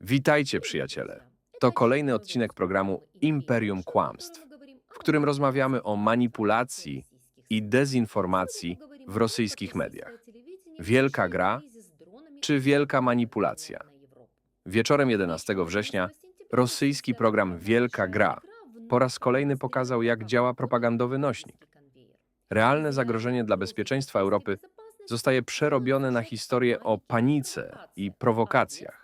Witajcie, przyjaciele. To kolejny odcinek programu Imperium Kłamstw, w którym rozmawiamy o manipulacji i dezinformacji w rosyjskich mediach. Wielka gra czy wielka manipulacja? Wieczorem 11 września rosyjski program Wielka Gra po raz kolejny pokazał, jak działa propagandowy nośnik. Realne zagrożenie dla bezpieczeństwa Europy zostaje przerobione na historię o panice i prowokacjach,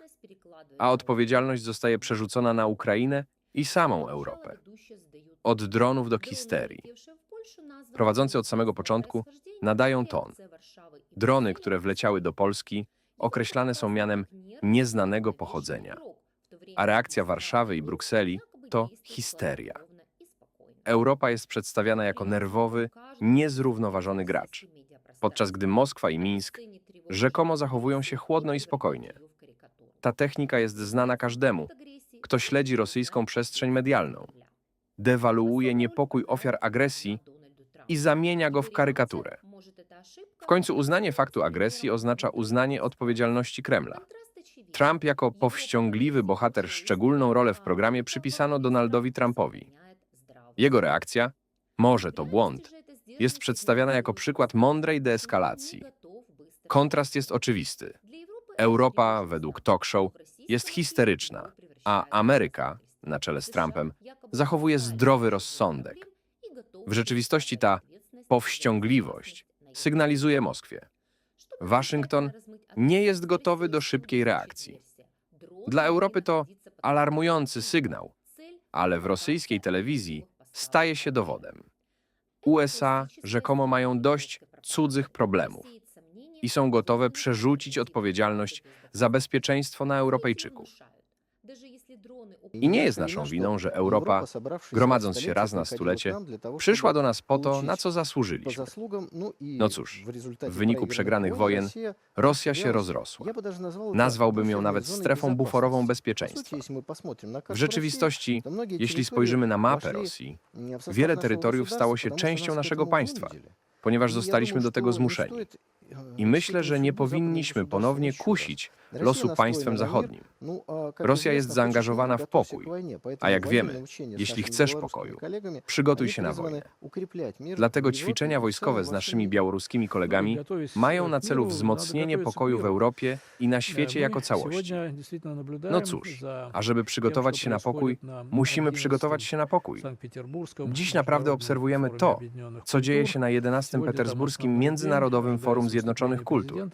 a odpowiedzialność zostaje przerzucona na Ukrainę i samą Europę. Od dronów do histerii. Prowadzący od samego początku nadają ton. Drony, które wleciały do Polski, określane są mianem nieznanego pochodzenia, a reakcja Warszawy i Brukseli to histeria. Europa jest przedstawiana jako nerwowy, niezrównoważony gracz, podczas gdy Moskwa i Mińsk rzekomo zachowują się chłodno i spokojnie. Ta technika jest znana każdemu, kto śledzi rosyjską przestrzeń medialną. Dewaluuje niepokój ofiar agresji i zamienia go w karykaturę. W końcu uznanie faktu agresji oznacza uznanie odpowiedzialności Kremla. Trump jako powściągliwy bohater szczególną rolę w programie przypisano Donaldowi Trumpowi. Jego reakcja, może to błąd, jest przedstawiana jako przykład mądrej deeskalacji. Kontrast jest oczywisty. Europa, według talk show, jest histeryczna, a Ameryka, na czele z Trumpem, zachowuje zdrowy rozsądek. W rzeczywistości ta powściągliwość sygnalizuje Moskwie. Waszyngton nie jest gotowy do szybkiej reakcji. Dla Europy to alarmujący sygnał, ale w rosyjskiej telewizji staje się dowodem. USA rzekomo mają dość cudzych problemów i są gotowe przerzucić odpowiedzialność za bezpieczeństwo na Europejczyków. I nie jest naszą winą, że Europa, gromadząc się raz na stulecie, przyszła do nas po to, na co zasłużyliśmy. No cóż, W wyniku przegranych wojen Rosja się rozrosła. Nazwałbym ją nawet strefą buforową bezpieczeństwa. W rzeczywistości, jeśli spojrzymy na mapę Rosji, wiele terytoriów stało się częścią naszego państwa, ponieważ zostaliśmy do tego zmuszeni. I myślę, że nie powinniśmy ponownie kusić losu państwem zachodnim. Rosja jest zaangażowana w pokój, A jak wiemy, jeśli chcesz pokoju, przygotuj się na wojnę. Dlatego ćwiczenia wojskowe z naszymi białoruskimi kolegami mają na celu wzmocnienie pokoju w Europie i na świecie jako całości. No cóż, a żeby przygotować się na pokój, musimy przygotować się na pokój. Dziś naprawdę obserwujemy to, co dzieje się na 11. Petersburskim Międzynarodowym Forum Zjednoczonych Kultur.